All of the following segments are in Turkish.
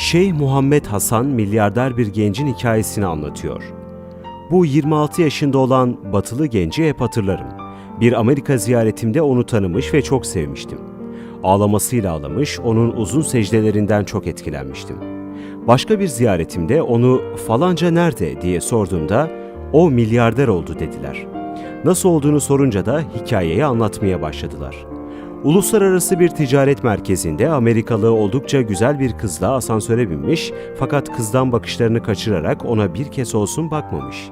Şeyh Muhammed Hasan milyarder bir gencin hikayesini anlatıyor. Bu 26 yaşında olan batılı genci hep hatırlarım. Bir Amerika ziyaretimde onu tanımış ve çok sevmiştim. Ağlamasıyla ağlamış, onun uzun secdelerinden çok etkilenmiştim. Başka bir ziyaretimde onu falanca nerede diye sorduğumda o milyarder oldu dediler. Nasıl olduğunu sorunca da hikayeyi anlatmaya başladılar. Uluslararası bir ticaret merkezinde Amerikalı oldukça güzel bir kızla asansöre binmiş fakat kızdan bakışlarını kaçırarak ona bir kez olsun bakmamış.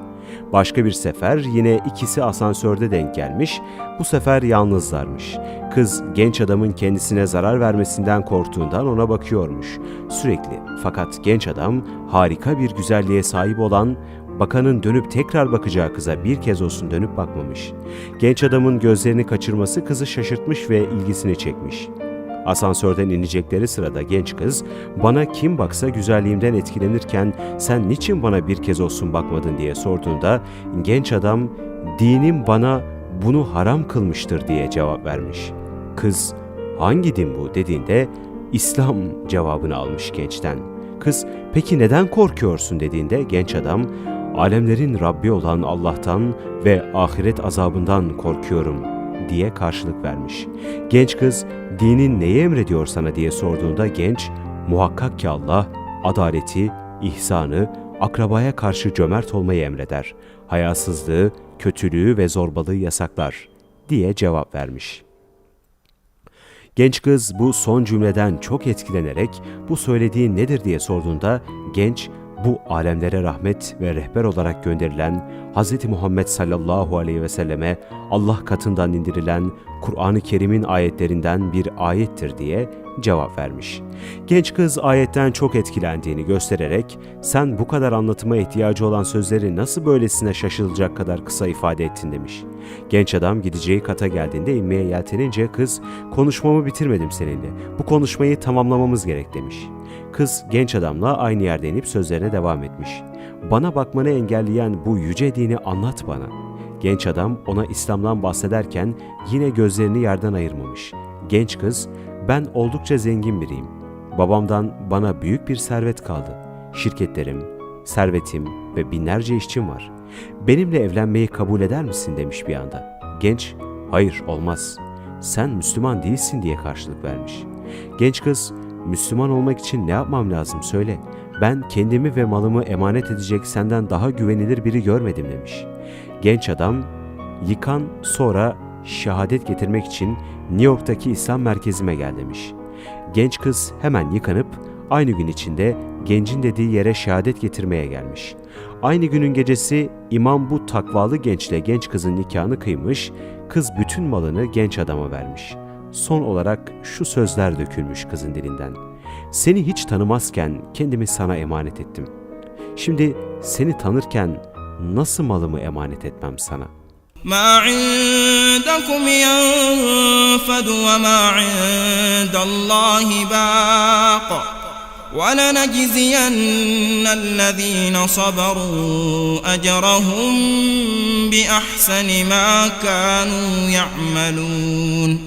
Başka bir sefer yine ikisi asansörde denk gelmiş, bu sefer yalnızlarmış. Kız genç adamın kendisine zarar vermesinden korktuğundan ona bakıyormuş. Sürekli fakat genç adam harika bir güzelliğe sahip olan bakanın dönüp tekrar bakacağı kıza bir kez olsun dönüp bakmamış. Genç adamın gözlerini kaçırması kızı şaşırtmış ve ilgisini çekmiş. Asansörden inecekleri sırada genç kız, bana kim baksa güzelliğimden etkilenirken sen niçin bana bir kez olsun bakmadın diye sorduğunda genç adam, dinim bana bunu haram kılmıştır diye cevap vermiş. Kız, hangi din bu dediğinde İslam cevabını almış gençten. Kız, peki neden korkuyorsun dediğinde genç adam, alemlerin Rabbi olan Allah'tan ve ahiret azabından korkuyorum diye karşılık vermiş. Genç kız, dinin neyi emrediyor sana diye sorduğunda genç, muhakkak ki Allah, adaleti, ihsanı, akrabaya karşı cömert olmayı emreder, hayasızlığı, kötülüğü ve zorbalığı yasaklar diye cevap vermiş. Genç kız bu son cümleden çok etkilenerek bu söylediğin nedir diye sorduğunda genç bu alemlere rahmet ve rehber olarak gönderilen Hz. Muhammed sallallahu aleyhi ve selleme Allah katından indirilen Kur'an-ı Kerim'in ayetlerinden bir ayettir diye cevap vermiş. Genç kız ayetten çok etkilendiğini göstererek sen bu kadar anlatıma ihtiyacı olan sözleri nasıl böylesine şaşılacak kadar kısa ifade ettin demiş. Genç adam gideceği kata geldiğinde inmeye yeltenince kız konuşmamı bitirmedim seninle. Bu konuşmayı tamamlamamız gerek demiş. Kız genç adamla aynı yerde inip sözlerine devam etmiş. Bana bakmanı engelleyen bu yüce dini anlat bana. Genç adam ona İslam'dan bahsederken yine gözlerini yerden ayırmamış. Genç kız, ben oldukça zengin biriyim. Babamdan bana büyük bir servet kaldı. Şirketlerim, servetim ve binlerce işçim var. Benimle evlenmeyi kabul eder misin demiş bir anda. Genç, hayır olmaz. Sen Müslüman değilsin diye karşılık vermiş. Genç kız, Müslüman olmak için ne yapmam lazım söyle. Ben kendimi ve malımı emanet edecek senden daha güvenilir biri görmedim demiş. Genç adam, yıkan sonra şehadet getirmek için New York'taki İslam merkezime gel demiş. Genç kız hemen yıkanıp aynı gün içinde gencin dediği yere şehadet getirmeye gelmiş. Aynı günün gecesi imam bu takvalı gençle genç kızın nikahını kıymış, kız bütün malını genç adama vermiş. Son olarak şu sözler dökülmüş kızın dilinden. Seni hiç tanımazken kendimi sana emanet ettim. Şimdi seni tanırken nasıl malımı emanet etmem sana? ما عندكم ينفد وما عند الله باق ولنجزين الذين صبروا أجرهم بأحسن ما كانوا يعملون